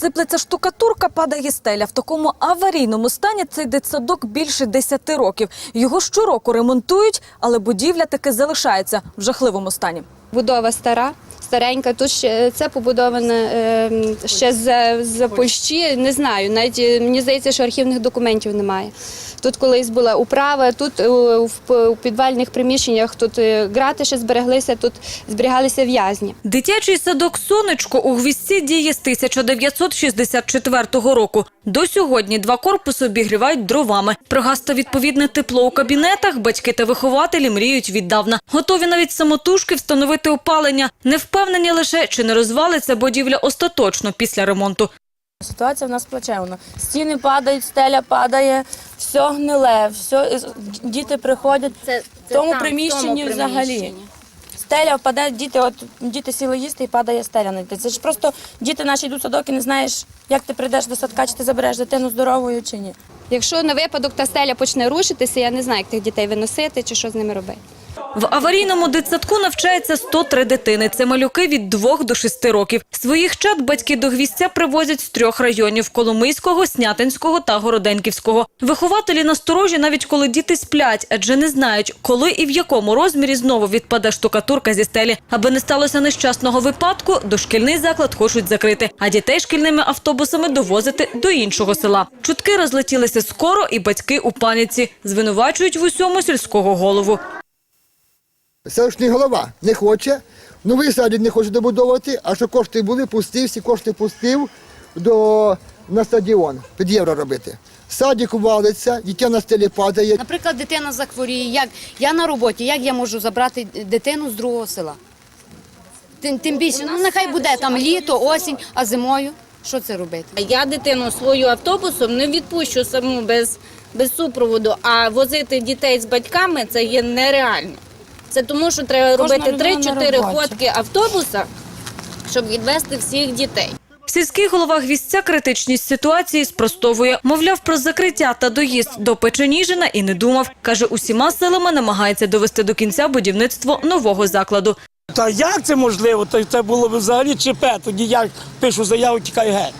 Сиплеться штукатурка, падає стеля. В такому аварійному стані цей дитсадок більше 10 років. Його щороку ремонтують, але будівля таки залишається в жахливому стані. Будова стара, старенька. Тут ще це побудоване е, ще з, з Польщі. Не знаю. Навіть е, мені здається, що архівних документів немає. Тут колись була управа, тут е, в, підвальних приміщеннях тут е, грати ще збереглися, тут зберігалися в'язні. Дитячий садок «Сонечко» у Гвісті діє з 1964 року. До сьогодні два корпуси обігрівають дровами. Про газ відповідне тепло у кабінетах батьки та вихователі мріють віддавна. Готові навіть самотужки встановити опалення. Не впевнені лише, чи не розвалиться будівля остаточно після ремонту. Ситуація в нас плачевна. Стіни падають, стеля падає, все гниле, все, діти приходять. в тому приміщенні взагалі. Стеля впаде, діти, от діти сіли їсти і падає стеля на. Це ж просто діти наші йдуть в садок і не знаєш, як ти прийдеш до садка, чи ти забереш дитину здоровою чи ні. Якщо на випадок та стеля почне рушитися, я не знаю, як тих дітей виносити чи що з ними робити. В аварійному дитсадку навчається 103 дитини. Це малюки від 2 до 6 років. Своїх чат батьки до гвістя привозять з трьох районів – Коломийського, Снятинського та Городенківського. Вихователі насторожі навіть коли діти сплять, адже не знають, коли і в якому розмірі знову відпаде штукатурка зі стелі. Аби не сталося нещасного випадку, дошкільний заклад хочуть закрити, а дітей шкільними автобусами довозити до іншого села. Чутки розлетілися скоро, і батьки у паніці. Звинувачують в усьому сільського голову. Селищний голова не хоче, новий садик не хоче добудовувати, а що кошти були, пустив, всі кошти пустив до, на стадіон, під євро робити. Садик валиться, дитя на стелі падає. Наприклад, дитина захворіє, як я на роботі, як я можу забрати дитину з другого села? Тим, тим більше, ну нехай буде там літо, осінь, а зимою що це робити? Я дитину свою автобусом не відпущу саму без, без супроводу, а возити дітей з батьками це є нереально. Це тому, що треба Кожна робити людина на 3-4 роботі. ходки автобуса, щоб відвезти всіх дітей. Сільський голова Гвістця критичність ситуації спростовує. Мовляв, про закриття та доїзд до Печеніжина і не думав. Каже, усіма силами намагається довести до кінця будівництво нового закладу. Та як це можливо? Та Це було б взагалі ЧП. Тоді я пишу заяву, тікаю геть.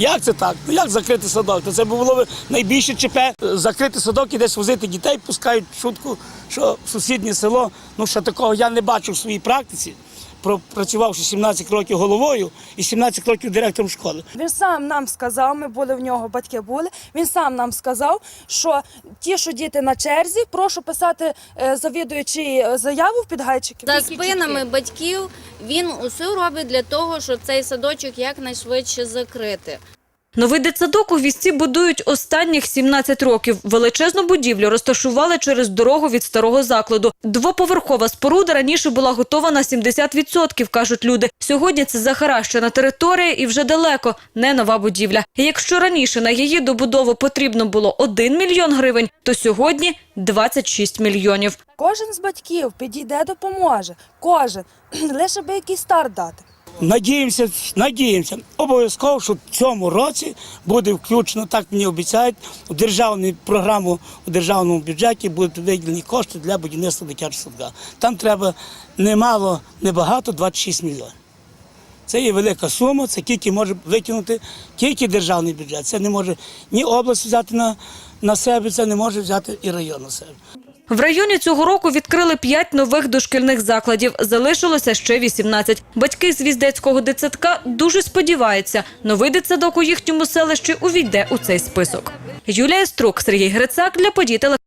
Як це так? Ну як закрити садок? То це було б найбільше ЧП. Закрити садок і десь возити дітей, пускають шутку, що в сусіднє село. Ну що такого я не бачу в своїй практиці. Пропрацювавши 17 років головою і 17 років директором школи. Він сам нам сказав, ми були в нього, батьки були. Він сам нам сказав, що ті, що діти на черзі, прошу писати е, завідуючий е, заяву в підгайчики. За спинами батьків він усе робить для того, щоб цей садочок якнайшвидше закрити. Новий дитсадок у Гвістці будують останніх 17 років. Величезну будівлю розташували через дорогу від старого закладу. Двоповерхова споруда раніше була готова на 70%, кажуть люди. Сьогодні це захаращена територія і вже далеко не нова будівля. Якщо раніше на її добудову потрібно було 1 мільйон гривень, то сьогодні 26 мільйонів. Кожен з батьків підійде, допоможе. Кожен. Лише би якийсь старт дати. Надіємося, надіємося. Обов'язково, що в цьому році буде включено, так мені обіцяють, у державну програму у державному бюджеті будуть виділені кошти для будівництва дитячого садка. Там треба немало, небагато, 26 мільйонів. Це є велика сума, це тільки може витягнути тільки державний бюджет. Це не може ні область взяти на, на себе, це не може взяти і район на себе. В районі цього року відкрили 5 нових дошкільних закладів. Залишилося ще 18. Батьки з Віздецького дитсадка дуже сподіваються, новий дитсадок у їхньому селищі увійде у цей список. Юлія Струк, Сергій Грицак для подій.